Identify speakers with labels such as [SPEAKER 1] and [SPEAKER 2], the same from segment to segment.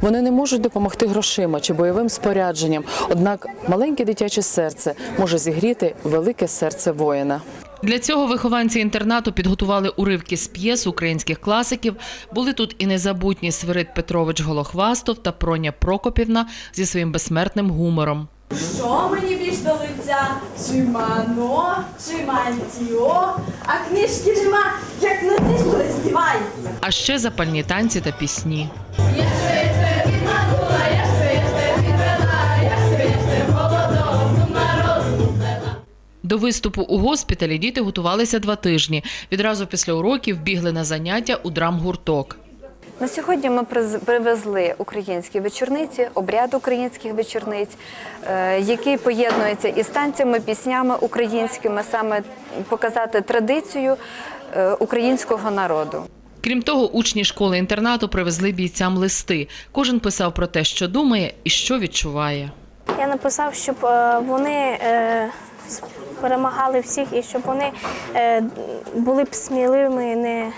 [SPEAKER 1] Вони не можуть допомогти грошима чи бойовим спорядженням. Однак маленьке дитяче серце може зігріти велике серце воїна. Для цього вихованці інтернату підготували уривки з п'єс українських класиків. Були тут і незабутні Свирид Петрович Голохвастов та Проня Прокопівна зі своїм безсмертним гумором.
[SPEAKER 2] Що мені більш до лиця? Чи мано, чи мантіо, а книжки жима, як на тиску роздівається.
[SPEAKER 1] А ще запальні танці та пісні. До виступу у госпіталі діти готувалися два тижні. Відразу після уроків бігли на заняття у драмгурток.
[SPEAKER 3] На сьогодні ми приз- привезли українські вечорниці, обряд українських вечорниць, е, який поєднується із танцями, піснями українськими, саме показати традицію е, українського народу.
[SPEAKER 1] Крім того, учні школи-інтернату привезли бійцям листи. Кожен писав про те, що думає і що відчуває.
[SPEAKER 4] Я написав, щоб е, вони перемагали всіх і щоб вони е, були б сміливими, не,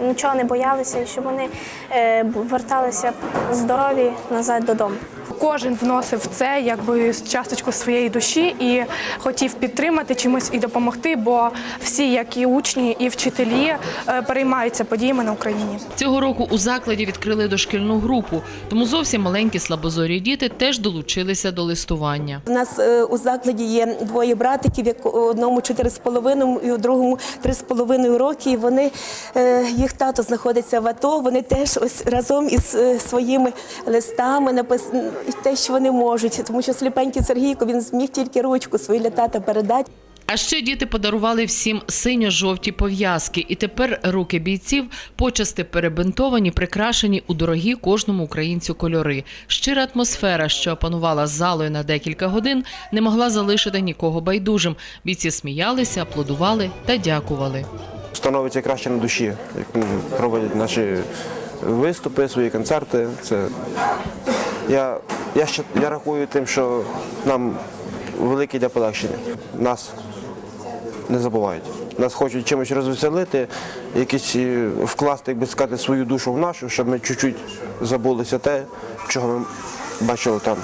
[SPEAKER 4] нічого не боялися, і щоб вони е, верталися здорові назад додому.
[SPEAKER 5] Кожен вносив це якби часточку своєї душі і хотів підтримати чимось і допомогти, бо всі, як і учні, і вчителі, е, переймаються подіями на Україні.
[SPEAKER 1] Цього року у закладі відкрили дошкільну групу, тому зовсім маленькі слабозорі діти теж долучилися до листування.
[SPEAKER 6] У нас е, у закладі є двоє братиків, як одному 4,5 і у другому 3,5 роки. І вони їх тато знаходиться в АТО. Вони теж ось разом із е, своїми листами написали те, що вони можуть, тому що сліпенький Сергійко він зміг тільки ручку свою для тата передати.
[SPEAKER 1] А ще діти подарували всім синьо-жовті пов'язки, і тепер руки бійців почасти перебинтовані, прикрашені у дорогі кожному українцю кольори. Щира атмосфера, що опанувала залою на декілька годин, не могла залишити нікого байдужим. Бійці сміялися, аплодували та дякували.
[SPEAKER 7] Становиться краще на душі, як проводять наші виступи, свої концерти. Це я, я, ще, я рахую тим, що нам велике йде полегшення. Нас не забувають. Нас хочуть чимось розвеселити, якісь е, вкласти, як сказати, свою душу в нашу, щоб ми чуть-чуть забулися те, чого ми бачили там.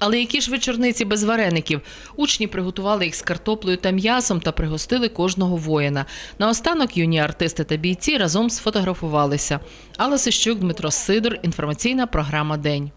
[SPEAKER 1] Але які ж вечорниці без вареників? Учні приготували їх з картоплею та м'ясом та пригостили кожного воїна. Наостанок юні артисти та бійці разом сфотографувалися. Алла Сищук, Дмитро Сидор. Інформаційна програма День.